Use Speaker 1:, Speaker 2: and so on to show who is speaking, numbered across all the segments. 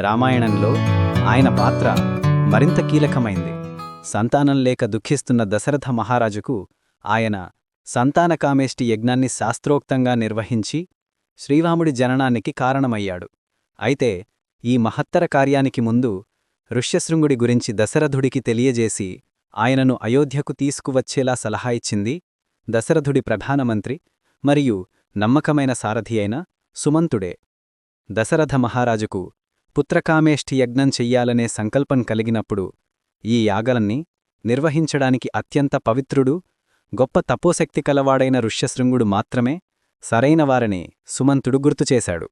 Speaker 1: రామాయణంలో ఆయన పాత్ర మరింత కీలకమైంది. సంతానం లేక దుఃఖిస్తున్న దశరథ మహారాజుకు ఆయన సంతానకామేష్టి యజ్ఞాన్ని శాస్త్రోక్తంగా నిర్వహించి శ్రీరాముడి జననానికి కారణమయ్యాడు. అయితే ఈ మహత్తర కార్యానికి ముందు ఋష్యశృంగుడి గురించి దశరథుడికి తెలియజేసి ఆయనను అయోధ్యకు తీసుకువచ్చేలా సలహా ఇచ్చింది దశరథుడి ప్రధానమంత్రి మరియు నమ్మకమైన సారథి అయిన సుమంతుడే. దశరథ మహారాజుకు పుత్రకామేష్ఠి యజ్ఞం చెయ్యాలనే సంకల్పం కలిగినప్పుడు ఈ యాగలన్ని నిర్వహించడానికి అత్యంత పవిత్రుడు గొప్ప తపోశక్తి కలవాడైన ఋష్యశృంగుడు మాత్రమే సరైనవారని సుమంతుడు గుర్తుచేశాడు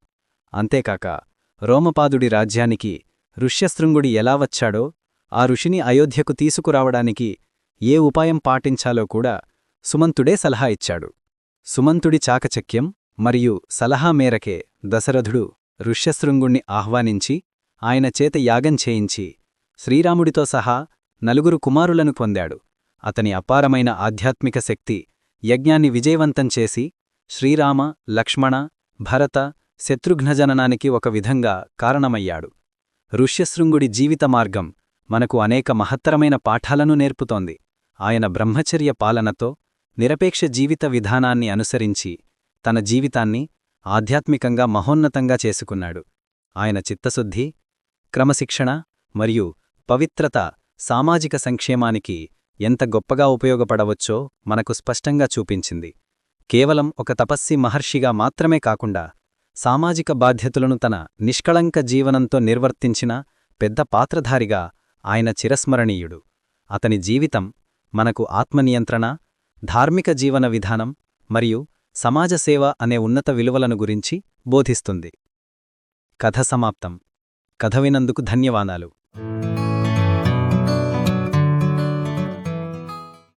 Speaker 1: అంతేకాక రోమపాదుడి రాజ్యానికి ఋష్యశృంగుడి ఎలా వచ్చాడో ఆ ఋషిని అయోధ్యకు తీసుకురావడానికి ఏ ఉపాయం పాటించాలో కూడా సుమంతుడే సలహా ఇచ్చాడు. సుమంతుడి చాకచక్యం మరియు సలహా మేరకే దశరథుడు ఋష్యశృంగుణ్ణి ఆహ్వానించి ఆయన చేత యాగం చేయించి శ్రీరాముడితో సహా నలుగురు కుమారులను పొందాడు. అతని అపారమైన ఆధ్యాత్మిక శక్తి యజ్ఞాన్ని విజయవంతం చేసి శ్రీరామ లక్ష్మణ భరత శత్రుఘ్నజననానికి ఒక విధంగా కారణమయ్యాడు. ఋష్యశృంగుడి జీవిత మార్గం మనకు అనేక మహత్తరమైన పాఠాలను నేర్పుతోంది. ఆయన బ్రహ్మచర్య పాలనతో నిరపేక్ష జీవిత విధానాన్ని అనుసరించి తన జీవితాన్ని ఆధ్యాత్మికంగా మహోన్నతంగా చేసుకున్నాడు. ఆయన చిత్తశుద్ధి క్రమశిక్షణ మరియు పవిత్రత సామాజిక సంక్షేమానికి ఎంత గొప్పగా ఉపయోగపడవచ్చో మనకు స్పష్టంగా చూపించింది. కేవలం ఒక తపస్సి మహర్షిగా మాత్రమే కాకుండా సామాజిక బాధ్యతలను తన నిష్కళంక జీవనంతో నిర్వర్తించిన పెద్ద పాత్రధారిగా ఆయన చిరస్మరణీయుడు. అతని జీవితం మనకు ఆత్మనియంత్రణ ధార్మిక జీవన విధానం మరియు సమాజ సేవ అనే ఉన్నత విలువలను గురించి బోధిస్తుంది. కథ సమాప్తం. కథ వినందుకు ధన్యవాదాలు.